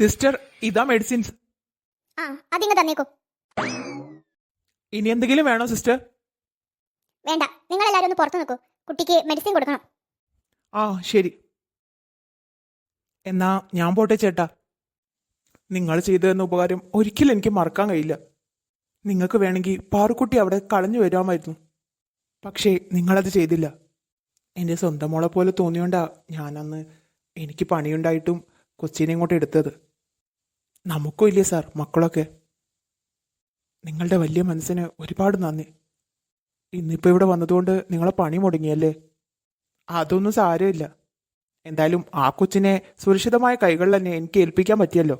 Sister ഇതാ medicines ആ അതിങ്ങ് തന്നേക്കോ. ഇനി എന്തെങ്കിലും വേണോ സിസ്റ്റർ? വേണ്ട നിങ്ങൾ എല്ലാവരും ഒന്ന് പുറത്ത് നിൽക്കൂ. കുട്ടിക്ക് മെഡിസിൻ കൊടുക്കണം. ആ ശരി. എന്നാ ഞാൻ പോട്ടെ ചേട്ടാ. നിങ്ങൾ ചെയ്തു തന്ന ഉപകാരം ഒരിക്കലും എനിക്ക് മറക്കാൻ കഴിയില്ല. നിങ്ങൾക്ക് വേണമെങ്കിൽ പാറുക്കുട്ടി അവിടെ കളഞ്ഞു വരാമായിരുന്നു പക്ഷേ നിങ്ങളത് ചെയ്തില്ല. എന്റെ സ്വന്തം മോളെ പോലെ തോന്നിയോണ്ടാ ഞാനന്ന് എനിക്ക് പണിയുണ്ടായിട്ടും കൊച്ചിനെ ഇങ്ങോട്ട് എടുത്തത്. നമുക്കും ഇല്ലേ സാർ മക്കളൊക്കെ? നിങ്ങളുടെ വലിയ മനസ്സിന് ഒരുപാട് നന്ദി. ഇന്നിപ്പോൾ ഇവിടെ വന്നതുകൊണ്ട് നിങ്ങളെ പണി മുടങ്ങിയല്ലേ? അതൊന്നും സാരമില്ല. എന്തായാലും ആ കൊച്ചിനെ സുരക്ഷിതമായ കൈകളിൽ തന്നെ എനിക്ക് ഏൽപ്പിക്കാൻ പറ്റിയല്ലോ.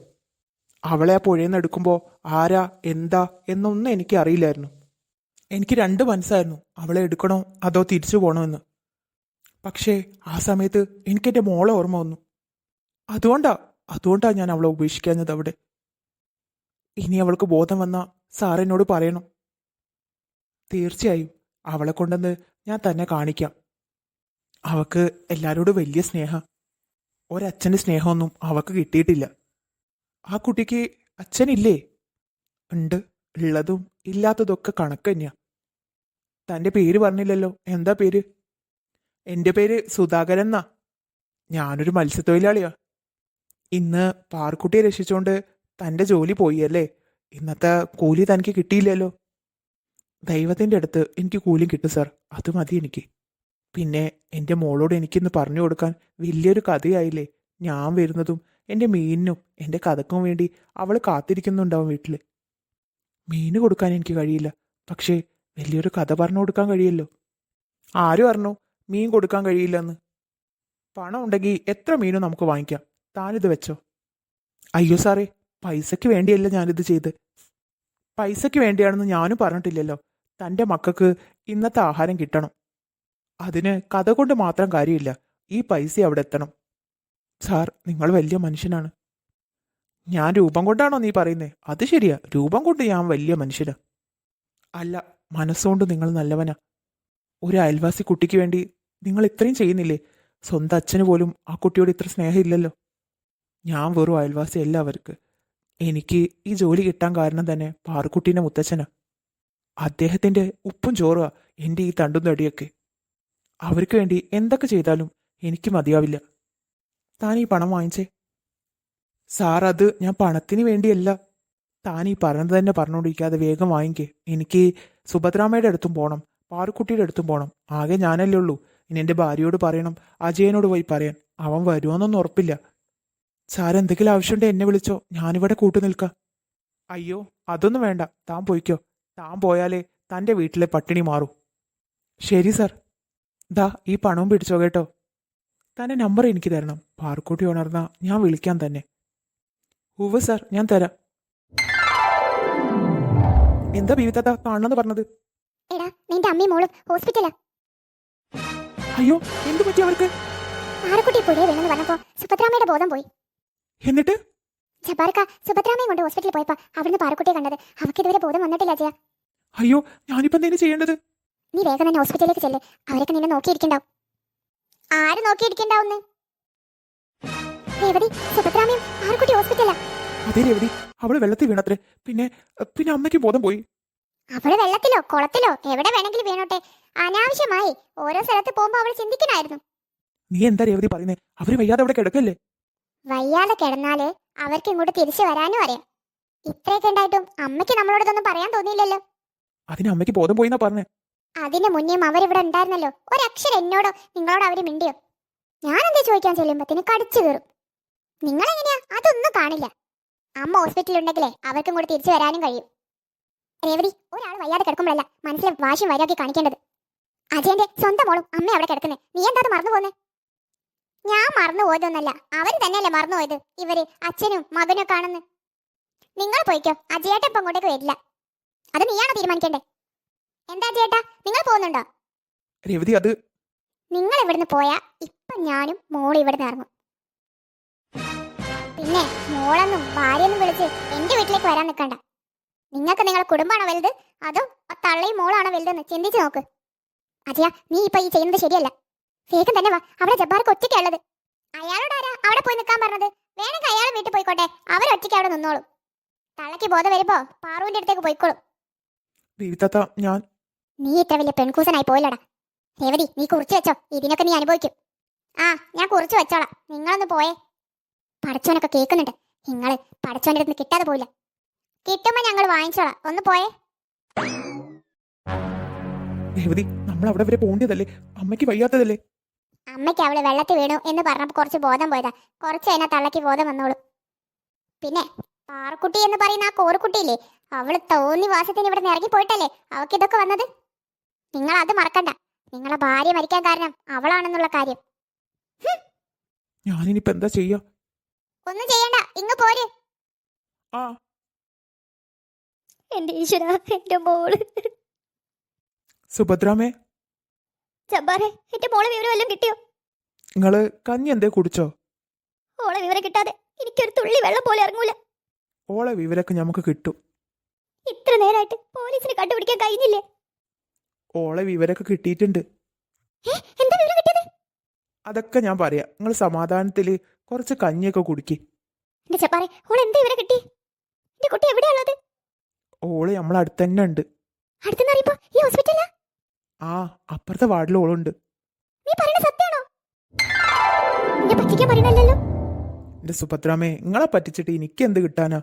അവളെ ആ പുഴയിൽ നിന്ന് എടുക്കുമ്പോൾ ആരാ എന്താ എന്നൊന്നും എനിക്ക് അറിയില്ലായിരുന്നു. എനിക്ക് രണ്ട് മനസ്സായിരുന്നു അവളെ എടുക്കണോ അതോ തിരിച്ചു പോകണോ എന്ന് പക്ഷേ ആ സമയത്ത് എനിക്കെന്റെ മോളെ ഓർമ്മ വന്നു. അതുകൊണ്ടാ അതുകൊണ്ടാ ഞാൻ അവളെ ഉപേക്ഷിക്കാഞ്ഞത് അവിടെ. ഇനി അവൾക്ക് ബോധം വന്ന സാറിനോട് പറയണം. തീർച്ചയായും അവളെ കൊണ്ടെന്ന് ഞാൻ തന്നെ കാണിക്കാം. അവക്ക് എല്ലാരോടും വലിയ സ്നേഹ. ഒരച്ഛന്റെ സ്നേഹമൊന്നും അവക്ക് കിട്ടിയിട്ടില്ല. ആ കുട്ടിക്ക് അച്ഛനില്ലേ? ഉണ്ട് ഉള്ളതും ഇല്ലാത്തതൊക്കെ കണക്ക് തന്നെയാ തന്റെ പേര് പറഞ്ഞില്ലല്ലോ. എന്താ പേര്? എന്റെ പേര് സുധാകരൻ എന്നാ. ഞാനൊരു മത്സ്യത്തൊഴിലാളിയാ. ഇന്ന് പാർക്കുട്ടിയെ രക്ഷിച്ചുകൊണ്ട് തന്റെ ജോലി പോയി അല്ലേ ഇന്നത്തെ കൂലി തനിക്ക് കിട്ടിയില്ലല്ലോ. ദൈവത്തിന്റെ അടുത്ത് എനിക്ക് കൂലി കിട്ടും സാർ. അത് മതി എനിക്ക്. പിന്നെ എന്റെ മോളോട് എനിക്കിന്ന് പറഞ്ഞു കൊടുക്കാൻ വലിയൊരു കഥയായില്ലേ? ഞാൻ വരുന്നതും എന്റെ മീനിനും എന്റെ കഥക്കും വേണ്ടി അവൾ കാത്തിരിക്കുന്നുണ്ടാവും വീട്ടിൽ മീന് കൊടുക്കാൻ എനിക്ക് കഴിയില്ല. പക്ഷേ വലിയൊരു കഥ പറഞ്ഞു കൊടുക്കാൻ കഴിയല്ലോ. ആരും പറഞ്ഞു മീൻ കൊടുക്കാൻ കഴിയില്ലെന്ന്? പണം ഉണ്ടെങ്കിൽ എത്ര മീനും നമുക്ക് വാങ്ങിക്കാം? താനിത് വെച്ചോ? അയ്യോ സാറേ പൈസയ്ക്ക് വേണ്ടിയല്ല ഞാനിത് ചെയ്ത്. പൈസയ്ക്ക് വേണ്ടിയാണെന്ന് ഞാനും പറഞ്ഞിട്ടില്ലല്ലോ. തന്റെ മക്കൾക്ക് ഇന്നത്തെ ആഹാരം കിട്ടണം. അതിന് കഥ കൊണ്ട് മാത്രം കാര്യമില്ല. ഈ പൈസ അവിടെ എത്തണം. സാർ നിങ്ങൾ വലിയ മനുഷ്യനാണ്. ഞാൻ രൂപം കൊണ്ടാണോ നീ പറയുന്നേ? അത് ശരിയാ. രൂപം കൊണ്ട് ഞാൻ വലിയ മനുഷ്യനാ. അല്ല മനസ്സുകൊണ്ട് നിങ്ങൾ നല്ലവനാ. ഒരു അയൽവാസി കുട്ടിക്ക് വേണ്ടി നിങ്ങൾ ഇത്രയും ചെയ്യുന്നില്ലേ? സ്വന്തം അച്ഛന് പോലും ആ കുട്ടിയോട് ഇത്ര സ്നേഹമില്ലല്ലോ. ഞാൻ വെറും അയൽവാസി അല്ല അവർക്ക്. എനിക്ക് ഈ ജോലി കിട്ടാൻ കാരണം തന്നെ പാറുക്കുട്ടീന്റെ മുത്തച്ഛനാ. അദ്ദേഹത്തിന്റെ ഉപ്പും ചോറുവാ എന്റെ ഈ തണ്ടും തടിയൊക്കെ. അവർക്ക് വേണ്ടി എന്തൊക്കെ ചെയ്താലും എനിക്ക് മതിയാവില്ല. താൻ ഈ പണം വാങ്ങിച്ചേ. സാർ അത് ഞാൻ പണത്തിന് വേണ്ടിയല്ല. താൻ ഈ പറഞ്ഞത് തന്നെ പറഞ്ഞുകൊണ്ടിരിക്കാതെ വേഗം വാങ്ങിക്കേ. എനിക്ക് സുഭദ്രാമയുടെ അടുത്തും പോകണം പാറുക്കുട്ടിയുടെ അടുത്തും പോകണം ആകെ ഞാനല്ലേ ഉള്ളൂ. ഇനി എന്റെ ഭാര്യയോട് പറയണം അജയനോട് പോയി പറയാൻ. അവൻ വരുമോന്നൊന്നും ഉറപ്പില്ല. സാർ എന്തെങ്കിലും ആവശ്യമുണ്ടെ എന്നെ വിളിച്ചോ? ഞാനിവിടെ കൂട്ടു നിൽക്കാം. അയ്യോ അതൊന്നും വേണ്ട. താൻ പോയിക്കോ. താൻ പോയാലേ തന്റെ വീട്ടിലെ പട്ടിണി മാറൂ. ശരി സാർ. ദാ ഈ പണവും പിടിച്ചോ കേട്ടോ. തന്റെ നമ്പർ എനിക്ക് തരണം. പാർക്കൂട്ടി ഉണർന്ന ഞാൻ വിളിക്കാൻ തന്നെ. ഉവ്വ് സാർ. ഞാൻ തരാം. എന്താ ബീവിത്താത്ത കാണണമെന്ന് പറഞ്ഞത്? എടാ നിന്റെ അമ്മയും മോളും ഹോസ്പിറ്റലാ. അയ്യോ എന്ത് പറ്റി അവർക്ക്? പാറക്കുട്ടി പുഴയെ വേണമെന്ന് പറഞ്ഞപ്പോ സുഭദ്രാമയുടെ ബോധം പോയി. എന്നിട്ട്? ജബാർക്ക സുഭദ്രാമയും കൊണ്ട് ഹോസ്പിറ്റലിൽ പോയപ്പോ അവിടുന്ന് പാറക്കുട്ടിയെ കണ്ടത്. അവർക്ക് ഇതുവരെ ബോധം വന്നിട്ടില്ല അജയ. അയ്യോ ഞാനിപ്പോ എന്തേലും ചെയ്യേണ്ടത്? നീ വേഗം തന്നെ ഹോസ്പിറ്റലിലേക്ക് ചെല്ല്. അവരൊക്കെ നിന്നെ നോക്കിയിരിക്കണ്ടാവും. ആര് നോക്കിയിരിക്കണ്ടാവുന്ന്? രേവതി സുഭദ്രാമയും പാറക്കുട്ടി ഹോസ്പിറ്റലാ അതെ രേവതി അവൾ വെള്ളത്തിൽ വീണത്രേ. പിന്നെ പിന്നെ അമ്മയ്ക്ക് ബോധം പോയി. അവൾ വെള്ളത്തിലോ കുളത്തിലോ എവിടെ വേണമെങ്കിലും വീണോട്ടെ. അനാവശ്യമായി ഓരോ സ്ഥലത്ത് പോകുമ്പോ അവൾ ചിന്തിക്കണായിരുന്നു. നീ എന്താ രേവതി പറയുന്നേ? അവർ വയ്യാതെ അവിടെ കിടക്കല്ലേ? വയ്യാതെ കിടന്നാൽ അവർക്ക് ഇങ്ങോട്ട് തിരിച്ചു വരാനും അറിയാം. ഇത്രയൊക്കെ ഉണ്ടായിട്ടും അമ്മയ്ക്ക് നമ്മളോടൊന്നും പറയാൻ തോന്നിയില്ലല്ലോ. അതിന് അമ്മയ്ക്ക് ബോധം പോയിന്നാ പറഞ്ഞേ? അതിന് മുന്നേയും അവരിവിടെ ഉണ്ടായിരുന്നല്ലോ. ഒരക്ഷരം എന്നോടോ നിങ്ങളോട് അവർ മിണ്ടിയോ? ഞാൻ എന്താ ചോദിക്കാൻ ചെല്ലുമ്പത്തിന് കടിച്ചു കയറും നിങ്ങളെങ്ങനെയാ? അതൊന്നും കാണില്ല. അമ്മ ഹോസ്പിറ്റലിൽ ഉണ്ടെങ്കിലേ അവർക്കും കൂടെ തിരിച്ചു വരാനും കഴിയും. രേവതി ഒരാൾ വയ്യാതെ കിടക്കുമ്പോഴല്ല മനസ്സിലെ വാശിയും വരാക്കി കാണിക്കേണ്ടത്. അജയന്റെ സ്വന്തം മോളും അമ്മ അവിടെ കിടക്കുന്നേ. നീ എന്താ മറന്നു പോന്നെ ഞാൻ മറന്നു പോയതൊന്നല്ല. അവർ തന്നെയല്ലേ മറന്നു പോയത്? ഇവർ അച്ഛനും മകനും ആണെന്ന്. നിങ്ങൾ പോയിക്കോ. അജയേട്ട ഇപ്പൊ അങ്ങോട്ടേക്ക് വരില്ല. അത് നീയാണോ തീരുമാനിക്കണ്ടേ? എന്താ ചേട്ടാ നിങ്ങൾ പോകുന്നുണ്ടോ? രവതി അത് നിങ്ങൾ ഇവിടുന്ന് പോയാ ഇപ്പൊ ഞാനും മോളും ഇവിടുന്ന് ഇറങ്ങും. പിന്നെ മോളെന്നും ഭാര്യയെന്നും വിളിച്ച് എന്റെ വീട്ടിലേക്ക് വരാൻ നിൽക്കണ്ട. നിങ്ങൾക്ക് നിങ്ങളുടെ കുടുംബമാണോ വലുത്? അതോ തള്ളയും മോളാണോ വലുതെന്ന് ചിന്തിച്ചു നോക്ക്. അജയ നീ ഇപ്പൊ ഈ ചെയ്യുന്നത് ശരിയല്ല. വേഗം തന്നെ വാ. അവിടെ ജബ്ബാർക്ക് ഒറ്റയ്ക്കുള്ളത് അയാളോട് ആരാ അവിടെ പോയി നിൽക്കാൻ പറഞ്ഞത്? വേണമെങ്കിൽ അയാൾ വീട്ടിൽ പോയിക്കോട്ടെ. അവരൊറ്റയ്ക്ക് അവിടെ നിന്നോളും. തള്ളക്ക് ബോധം വരുമ്പോ പാറുവിന്റെ അടുത്തേക്ക് പോയിക്കോളും. ഞാൻ നീ ഇത്ര വലിയ പെൺകൂസനായി പോയില്ലടാ. രേവതി നീ കുറിച്ചു വെച്ചോ. ഇതിനൊക്കെ നീ അനുഭവിക്കും. ആ ഞാൻ കുറിച്ചു വെച്ചോളാം. നിങ്ങളൊന്ന് പോയേ. പടച്ചോനൊക്കെ കേൾക്കുന്നുണ്ട്. നിങ്ങൾ പഠിച്ചോന്റെ അടുത്ത് കിട്ടാതെ പോയില്ല കിട്ടുമ്പോ ഞങ്ങൾ വാങ്ങിച്ചോളാം. ഒന്ന് പോയേ. രേവതി നമ്മൾ അവിടെ വരെ പോകേണ്ടതല്ലേ? അമ്മയ്ക്ക് വയ്യാത്തതല്ലേ? അമ്മയ്ക്ക് അവൾ വെള്ളത്തിൽ വീണു എന്ന് പറഞ്ഞപ്പോൾ കുറച്ച് ബോധം പോയതാ. കുറച്ച് കഴിഞ്ഞാൽ തള്ളക്ക് ബോധം വന്നോളൂ. പിന്നെ പാറക്കുട്ടി എന്ന് പറയുന്ന ആ കോറുക്കുട്ടിയില്ലേ അവൾ തോന്നി വാസത്തിന് ഇവിടെ നിന്ന് ഇറങ്ങി പോയിട്ടല്ലേ? അവൾക്ക് ഇതൊക്കെ വന്നത്? നിങ്ങൾ അത് മറക്കണ്ട. നിങ്ങളെ ഭാര്യ മരിക്കാൻ കാരണം അവളാണെന്നുള്ള കാര്യം. ഞാനിനിയിപ്പോ എന്താ ചെയ്യാ? ഒന്നും ചെയ്യണ്ട. ഇങ്ങ് പോര്. ആ. എന്റെ ഈശ്വര എന്റെ മോൾ. സുഭദ്രാമേ. ചമ്പാറെ എന്റെ മോളെ വിവരം എല്ലാം കിട്ടിയോ? നിങ്ങൾ കഞ്ഞി എന്തേ കുടിച്ചോ? ഓളെ വിവരം കിട്ടാതെ എനിക്കൊരു തുള്ളി വെള്ളം പോലെ ഇറങ്ങൂല. ഓളെ വിവരൊക്കെ നമുക്ക് കിട്ടും. ഇത്ര നേരമായിട്ട് പോലീസിനെ കണ്ടുപിടിക്കാൻ കഴിഞ്ഞില്ലേ? ഓളെ വിവരൊക്കെ കിട്ടിയിട്ടുണ്ട്. ഏ എന്താ വിവരം കിട്ടിയത്? അതൊക്കെ ഞാൻ പറയാം. നിങ്ങൾ സമാധാനത്തിൽ കുറച്ച് കഞ്ഞിയൊക്കെ കുടിക്ക്. എന്റെ ചപ്പാറെ ഓൾ എന്താ വിവരം കിട്ടി? എന്റെ കുട്ടി എവിടെയുള്ളത് ഓൾ നമ്മളെ അടുത്ത് തന്നെ ഉണ്ട്. അടുത്തെന്ന് അറിയുമ്പോ ഈ ഹോസ്പിറ്റലാ ആ അപ്പുറത്തെ വാർഡിൽ ഓളുണ്ട്. എന്റെ സുഭദ്രാമേ നിങ്ങളെ പറ്റിച്ചിട്ട് എനിക്ക് എന്ത് കിട്ടാനാ?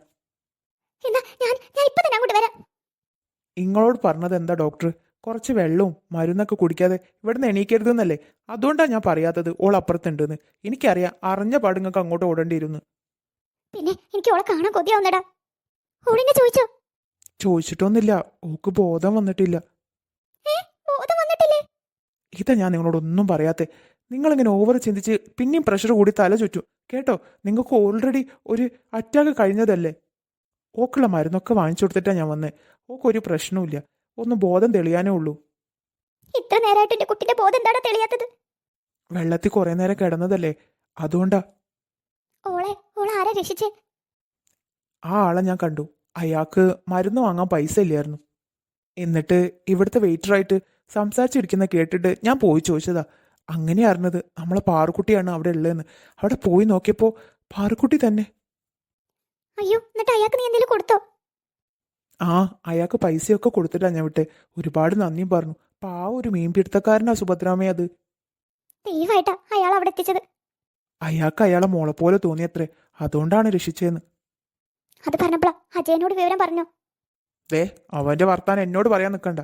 നിങ്ങളോട് പറഞ്ഞത് എന്താ ഡോക്ടർ? കുറച്ച് വെള്ളവും മരുന്നൊക്കെ കുടിക്കാതെ ഇവിടുന്ന് എണീക്കരുതെന്നല്ലേ? അതുകൊണ്ടാ ഞാൻ പറയാത്തത് ഓൾ അപ്പുറത്തുണ്ടെന്ന്. എനിക്കറിയാം അറിഞ്ഞ പാട് നിങ്ങൾക്ക് അങ്ങോട്ട് ഓടേണ്ടിയിരുന്നു. പിന്നെ എനിക്ക് ഓളെ കാണാൻ കൊതിയാവുന്നടാ. ഓളിനെ ചോദിച്ചോ? ചോദിച്ചിട്ടൊന്നുമില്ല. ഓക്ക് ബോധം വന്നിട്ടില്ല. വന്നിട്ടില്ലേ ഇതാ ഞാൻ നിങ്ങളോട് ഒന്നും പറയാത്തെ. നിങ്ങളിങ്ങനെ ഓവർ ചിന്തിച്ച് പിന്നെയും പ്രഷർ കൂടി തല ചുറ്റും. കേട്ടോ? നിങ്ങൾക്ക് ഓൾറെഡി ഒരു അറ്റാക്ക് കഴിഞ്ഞതല്ലേ? ഓക്കുള്ള മരുന്നൊക്കെ വാങ്ങിച്ചു കൊടുത്തിട്ടാ ഞാൻ വന്നേ. ഓക്കൊരു പ്രശ്നവുമില്ല. ഒന്ന് ബോധം തെളിയാനേ ഉള്ളൂ. ഇത്ര നേരമായിട്ട് എന്റെ കുട്ടിന്റെ ബോധം എന്താടാ തെളിയാത്തത്? വെള്ളത്തിൽ കുറെ നേരം കിടന്നതല്ലേ? അതുകൊണ്ടാ. ഓളെ ഓളെ ആരാ രക്ഷിച്ചേ? ആ ആളെ ഞാൻ കണ്ടു. അയാൾക്ക് മരുന്ന് വാങ്ങാൻ പൈസ ഇല്ലായിരുന്നു. എന്നിട്ട് ഇവിടുത്തെ വെയിറ്ററായിട്ട് സംസാരിച്ചിരിക്കുന്ന കേട്ടിട്ട് ഞാൻ പോയി ചോദിച്ചതാ അങ്ങനെ അറിഞ്ഞത്? നമ്മളെ പാറുക്കുട്ടിയാണ് അവിടെ ഉള്ളതെന്ന്. അവിടെ പോയി നോക്കിയപ്പോൾ പാറുക്കുട്ടി തന്നെ. അയ്യോ എന്നിട്ട് അയാൾക്ക് നീ എന്തെങ്കിലും കൊടുത്തോ? ആ അയാൾക്ക് പൈസയൊക്കെ കൊടുത്തിട്ടാ ഞാൻ വിട്ടെ. ഒരുപാട് നന്ദിയും പറഞ്ഞു. പാവ ഒരു മീൻ പിടുത്തക്കാരനാ സുഭദ്രാമേ അത്. അയാൾ അവിടെ എത്തിച്ചത്. അയാൾക്ക് അയാളെ മോളെ പോലെ തോന്നിയത്രേ. അതുകൊണ്ടാണ് രക്ഷിച്ചതെന്ന് അത് പറഞ്ഞപ്പോഴാ അജയനോട് വിവരം പറഞ്ഞു? ദേ അവന്റെ വർത്താനം എന്നോട് പറയാൻ നിൽക്കണ്ട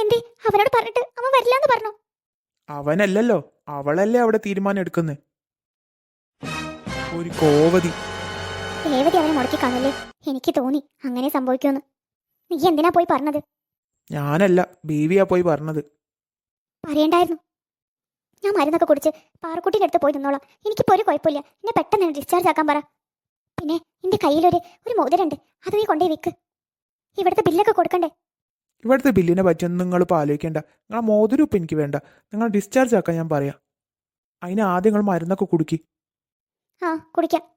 എന്തേ അവനോട് പറഞ്ഞിട്ട് അവൻ വരില്ലാന്ന് പറഞ്ഞു? അവനല്ലല്ലോ. അവളല്ലേ അവിടെ തീരുമാനം എടുക്കുന്നേ ഒരു കോവതി. രേവതി അവനെ മുടക്കി കാണല്ലേ എനിക്ക് തോന്നി അങ്ങനെ സംഭവിക്കുമെന്ന്. നീ എന്തിനാ പോയി പറഞ്ഞത്? ഞാനല്ല ബീവിയാ പോയി പറഞ്ഞത്. പറയണ്ടായിരുന്നു. ഞാൻ മരുന്നൊക്കെ കുടിച്ച് പാറക്കുട്ടിന്റെ അടുത്ത് പോയി നിന്നോളാം. എനിക്കിപ്പോ ഒരു കുഴപ്പമില്ല. എന്നെ പെട്ടെന്ന് ഡിസ്ചാർജ് ആക്കാൻ പറ. പിന്നെ എന്റെ കയ്യിലൊരു ഒരു മോതിരണ്ട്. അത് നീ കൊണ്ടേ വെക്ക്. ഇവിടുത്തെ ബില്ലൊക്കെ കൊടുക്കണ്ടേ? ഇവിടുത്തെ ബില്ലിനെ പറ്റിയൊന്നും നിങ്ങൾ ഇപ്പോൾ ആലോചിക്കേണ്ട. നിങ്ങളെ മോതിരൂപ്പ് എനിക്ക് വേണ്ട. നിങ്ങൾ ഡിസ്ചാർജ് ആക്കാൻ ഞാൻ പറയാം. അതിന് ആദ്യം നിങ്ങൾ മരുന്നൊക്കെ കുടുക്കി. ആ കുടിക്കാം.